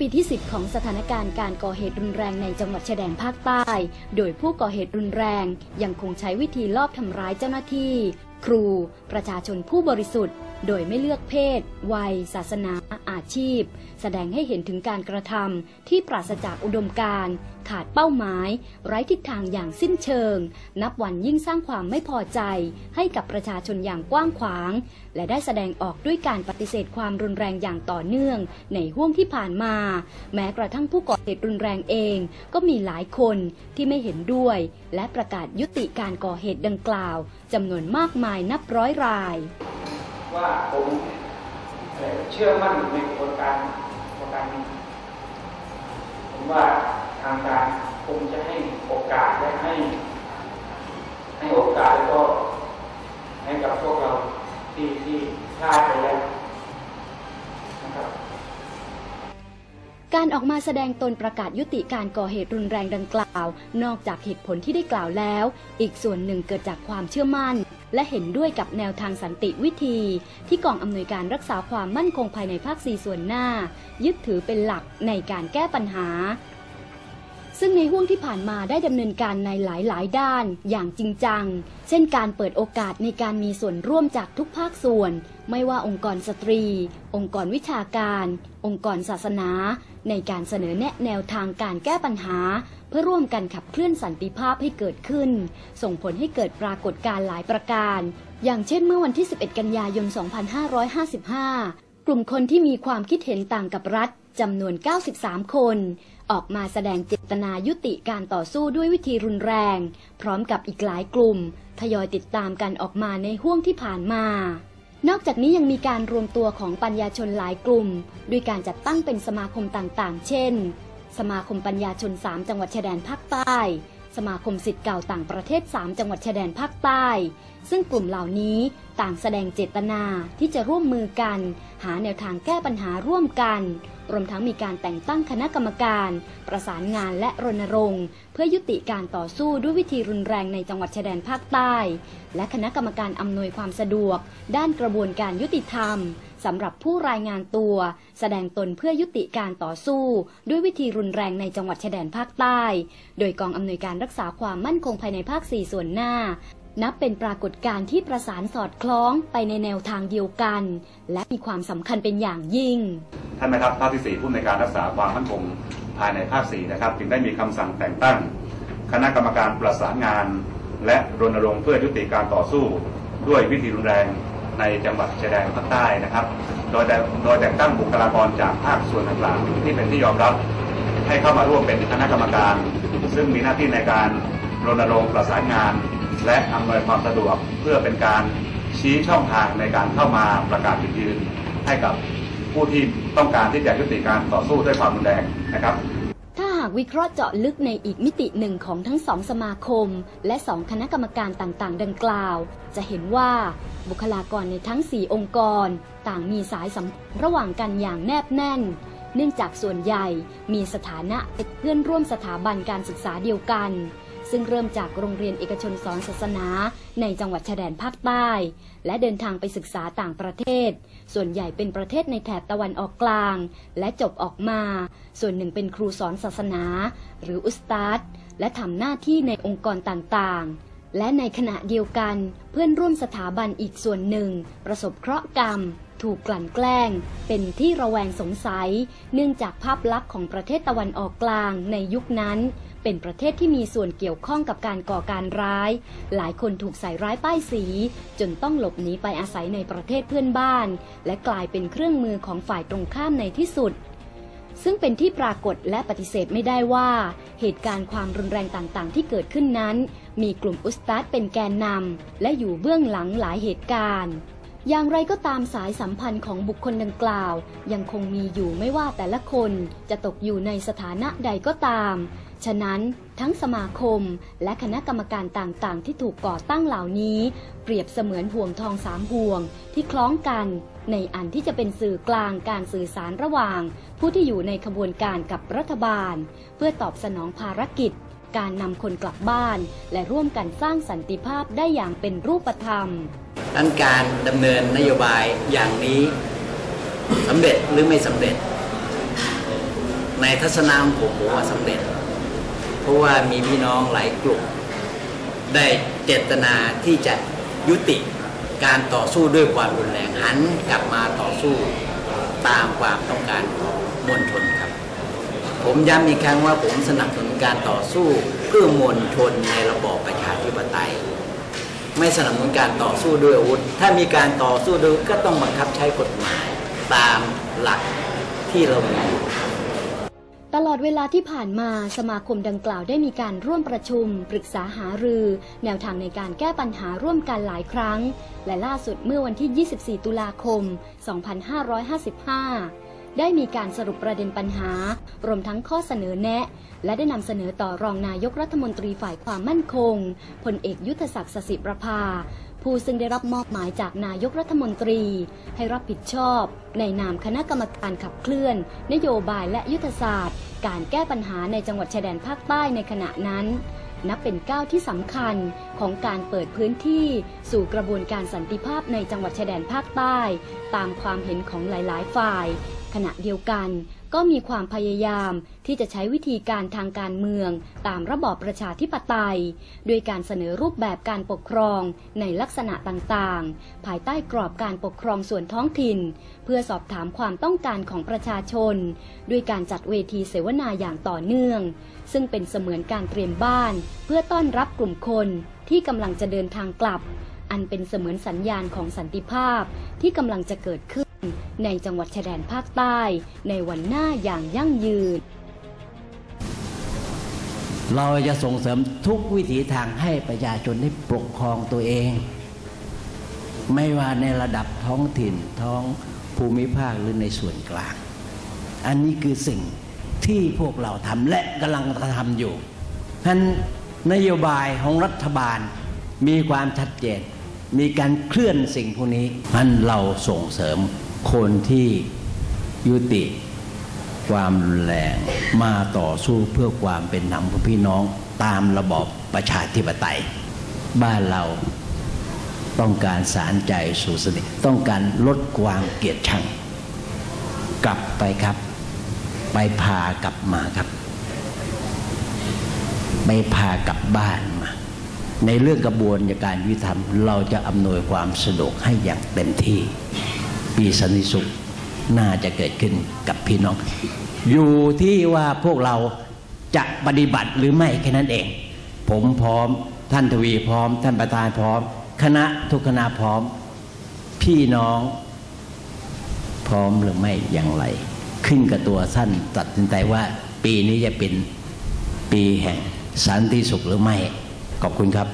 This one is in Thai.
ปีที่ 10 ของสถานการณ์การก่อเหตุรุนแรงในจังหวัดชายแดนภาคใต้ โดยผู้ก่อเหตุรุนแรงยังคงใช้วิธีลอบทำร้ายเจ้าหน้าที่ ครู ประชาชนผู้บริสุทธิ์ โดยไม่เลือกเพศ วัย ศาสนา อาชีพ แสดงให้เห็นถึงการกระทำที่ปราศจากอุดมการณ์ ขาดเป้าหมาย ไร้ทิศทางอย่างสิ้นเชิง นับวันยิ่งสร้างความไม่พอใจ ให้กับประชาชนอย่างกว้างขวาง และได้แสดงออกด้วยการปฏิเสธความรุนแรงอย่างต่อเนื่อง ในห่วงที่ผ่านมา แม้กระทั่งผู้ก่อเหตุรุนแรงเอง ก็มีหลายคนที่ไม่เห็นด้วย และประกาศยุติการก่อเหตุดังกล่าวจำนวนมากมายนับร้อยราย ว่าผมเชื่อมั่นในกระบวนการกระบวนการนี้ผมว่าทางการคงจะให้โอกาสและให้ ให้โอกาสแล้วก็ให้กับพวกเราที่ที่พลาดไปแล้ว การออกมาแสดงตนประกาศยุติการก่อเหตุรุนแรงดังกล่าว นอกจากเหตุผลที่ได้กล่าวแล้ว อีกส่วนหนึ่งเกิดจากความเชื่อมั่น และเห็นด้วยกับแนวทางสันติวิธี ที่กองอำนวยการรักษาความมั่นคงภายในภาคสีส่วนหน้า ยึดถือเป็นหลักในการแก้ปัญหา ซึ่งในห่วงที่ผ่านมาได้ดำเนินการในหลายๆ ด้านอย่างจริงจัง เช่นการเปิดโอกาสในการมีส่วนร่วมจากทุกภาคส่วน ไม่ว่าองค์กรสตรี องค์กรวิชาการ องค์กรศาสนา ในการเสนอแนะแนวทางการแก้ปัญหา เพื่อร่วมกันขับเคลื่อนสันติภาพให้เกิดขึ้น ส่งผลให้เกิดปรากฏการณ์หลายประการ อย่างเช่นเมื่อวันที่ 11 กันยายน 2555 กลุ่มคนที่มีความคิดเห็นต่างกับรัฐ จำนวน 93 คน ออกมาแสดงเจตนายุติการต่อสู้ด้วยวิธีรุนแรง พร้อมกับอีกหลายกลุ่ม ทยอยติดตามกันออกมาในห่วงที่ผ่านมา นอกจากนี้ยังมีการรวมตัวของปัญญาชนหลายกลุ่ม ด้วยการจัดตั้งเป็นสมาคมต่างๆ เช่น สมาคมปัญญาชน 3 จังหวัดชายแดนภาคใต้ สมาคมสิทธิ์เก่าต่างประเทศ 3 จังหวัดชายแดนภาคใต้ ซึ่งกลุ่มเหล่านี้ต่างแสดงเจตนาที่จะร่วมมือกัน หาแนวทางแก้ปัญหาร่วมกัน รวมทั้งมีการแต่งตั้งคณะกรรมการ ประสานงานและรณรงค์ เพื่อยุติการต่อสู้ด้วยวิธีรุนแรงในจังหวัดชายแดนภาคใต้ และคณะกรรมการอำนวยความสะดวก ด้านกระบวนการยุติธรรมสำหรับผู้รายงานตัว แสดงตนเพื่อยุติการต่อสู้ ด้วยวิธีรุนแรงในจังหวัดชายแดนภาคใต้ โดยกองอำนวยการรักษาความมั่นคงภายในภาค 4 ส่วนหน้า นับเป็นปรากฏการณ์ที่ประสานสอดคล้องไปในแนวทางเดียวกัน และมีความสำคัญเป็นอย่างยิ่ง ท่านแม่ทัพภาคที่ 4 ผู้ในการรักษาความมั่นคงภายในภาค 4 นะครับ จึงได้มีคำสั่งแต่งตั้ง คณะกรรมการประสานงาน และรณรงค์เพื่อยุติการต่อสู้ ด้วยวิธีรุนแรงในจังหวัดชายแดนภาคใต้นะครับ โดยโดยแต่งตั้งบุคลากรจากภาคส่วนต่างๆที่เป็นที่ยอมรับให้เข้ามาร่วมเป็นคณะกรรมการ ซึ่งมีหน้าที่ในการรณรงค์ประสานงาน และอำนวยความสะดวกเพื่อเป็นการชี้ช่องทางในการเข้ามาประกาศจุดยืนให้กับผู้ที่ต้องการที่จะยุติการต่อสู้ด้วยความรุนแรงนะครับ ถ้าหากวิเคราะห์เจาะลึกในอีกมิติหนึ่งของทั้งสองสมาคม และสองคณะกรรมการต่างๆ ดังกล่าว จะเห็นว่าบุคลากรในทั้ง 4 องค์กร ต่างมีสายสัมพันธ์ระหว่างกันอย่างแนบแน่น เนื่องจากส่วนใหญ่มีสถานะเป็นเพื่อนร่วมสถาบันการศึกษาเดียวกัน ซึ่งเริ่มจากโรงเรียนเอกชนสอนศาสนาในจังหวัดชายแดนภาคใต้ และเดินทางไปศึกษาต่างประเทศ ส่วนใหญ่เป็นประเทศในแถบตะวันออกกลาง และจบออกมา ส่วนหนึ่งเป็นครูสอนศาสนา หรืออุสตาดและทำหน้าที่ในองค์กรต่างๆและในขณะเดียวกันเพื่อนร่วมสถาบันอีกส่วนหนึ่ง ประสบเคราะห์กรรม ถูกกลั่นแกล้ง เป็นที่ระแวงสงสัย เนื่องจากภาพลักษณ์ของประเทศตะวันออกกลางในยุคนั้น เป็นประเทศที่มีส่วนเกี่ยวข้องกับการก่อการร้าย หลายคนถูกใส่ร้ายป้ายสี จนต้องหลบหนีไปอาศัยในประเทศเพื่อนบ้าน และกลายเป็นเครื่องมือของฝ่ายตรงข้ามในที่สุด ซึ่งเป็นที่ปรากฏและปฏิเสธไม่ได้ว่า เหตุการณ์ความรุนแรงต่างๆ ที่เกิดขึ้นนั้น มีกลุ่มอุสตัดเป็นแกนนำและอยู่เบื้องหลังหลายเหตุการณ์ อย่างไรก็ตามสายสัมพันธ์ของบุคคลดังกล่าว ยังคงมีอยู่ไม่ว่าแต่ละคนจะตกอยู่ในสถานะใดก็ตาม ฉะนั้นทั้งสมาคมและคณะกรรมการต่างๆ ที่ถูกก่อตั้งเหล่านี้ เปรียบเสมือนห่วงทองสามห่วงที่คล้องกัน ในอันที่จะเป็นสื่อกลางการสื่อสารระหว่าง ผู้ที่อยู่ในขบวนการกับรัฐบาล เพื่อตอบสนองภารกิจ การนำคนกลับบ้าน และร่วมกันสร้างสันติภาพได้อย่างเป็นรูปธรรมนั้นการดำเนินนโยบายอย่างนี้สำเร็จหรือไม่สำเร็จ ในทัศนะของผมผมว่าสำเร็จ เพราะว่ามีพี่น้องหลายกลุ่ม ได้เจตนาที่จะยุติการต่อสู้ด้วยความรุนแรงหันกลับมาต่อสู้ตามความต้องการของมวลชนครับ ผมย้ำอีกครั้งว่าผมสนับสนุนการต่อสู้เพื่อมวลชนในระบอบประชาธิปไตย ไม่สนับสนุนการต่อสู้ด้วยอาวุธ ถ้ามีการต่อสู้ด้วยก็ต้องบังคับใช้กฎหมายตามหลักที่เรามีอยู่ตลอดเวลาที่ผ่านมาสมาคมดังกล่าวได้มีการร่วมประชุม ปรึกษาหารือ แนวทางในการแก้ปัญหาร่วมกันหลายครั้ง และล่าสุดเมื่อวันที่ 24 ตุลาคม 2555 ได้มีการสรุปประเด็นปัญหา รวมทั้งข้อเสนอแนะ และได้นำเสนอต่อรองนายกรัฐมนตรีฝ่ายความมั่นคงพลเอกยุทธศักดิ์สสิประภา ผู้ซึ่งได้รับมอบหมายจากนายกรัฐมนตรี ให้รับผิดชอบ ในนามคณะกรรมการขับเคลื่อน นโยบายและยุทธศาสตร์ การแก้ปัญหาในจังหวัดชายแดนภาคใต้ในขณะนั้นนับเป็นก้าวที่สำคัญของการเปิดพื้นที่สู่กระบวนการสันติภาพในจังหวัดชายแดนภาคใต้ ตามความเห็นของหลาย ๆ ฝ่าย ขณะเดียวกันก็มีความพยายามที่จะใช้วิธีการทางการเมืองตามระบอบประชาธิปไตยด้วยการเสนอรูปแบบการปกครองในลักษณะต่างๆ ภายใต้กรอบการปกครองส่วนท้องถิ่น เพื่อสอบถามความต้องการของประชาชน ด้วยการจัดเวทีเสวนาอย่างต่อเนื่อง ซึ่งเป็นเสมือนการเตรียมบ้าน เพื่อต้อนรับกลุ่มคนที่กำลังจะเดินทางกลับ อันเป็นเสมือนสัญญาณของสันติภาพที่กำลังจะเกิดขึ้น ในจังหวัดชายแดนภาคใต้ ในวันหน้าอย่างยั่งยืน เราจะส่งเสริมทุกวิถีทางให้ประชาชนได้ปกครองตัวเอง ไม่ว่าในระดับท้องถิ่นท้องภูมิภาคหรือในส่วนกลาง อันนี้คือสิ่งที่พวกเราทำและกำลังทำอยู่ฉะนั้นนโยบายของรัฐบาลมีความชัดเจน มีการเคลื่อนสิ่งพวกนี้มันเราส่งเสริมคนที่ยุติความรุนแรงมาต่อสู้เพื่อความเป็นธรรมของพี่น้องตามระบอบประชาธิปไตย บ้านเราต้องการสารใจสู่สนิทต้องการลดความเกลียดชัง กลับไปครับ ไปพากลับมาครับ ไปพากลับบ้านมา ในเรื่องกระบวนการยุติธรรม เราจะอำนวยความสะดวกให้อย่างเต็มที่ปีสันติสุขน่าจะเกิดขึ้นกับพี่น้อง อยู่ที่ว่าพวกเราจะปฏิบัติหรือไม่แค่นั้นเอง ผมพร้อมท่านทวีพร้อม ท่านประธานพร้อม คณะทุกคณะพร้อม พี่น้อง พร้อมหรือไม่อย่างไร ขึ้นกับตัวท่านตัดสินใจว่า ปีนี้จะเป็นปีแห่งสันติสุขหรือไม่ ขอบคุณครับ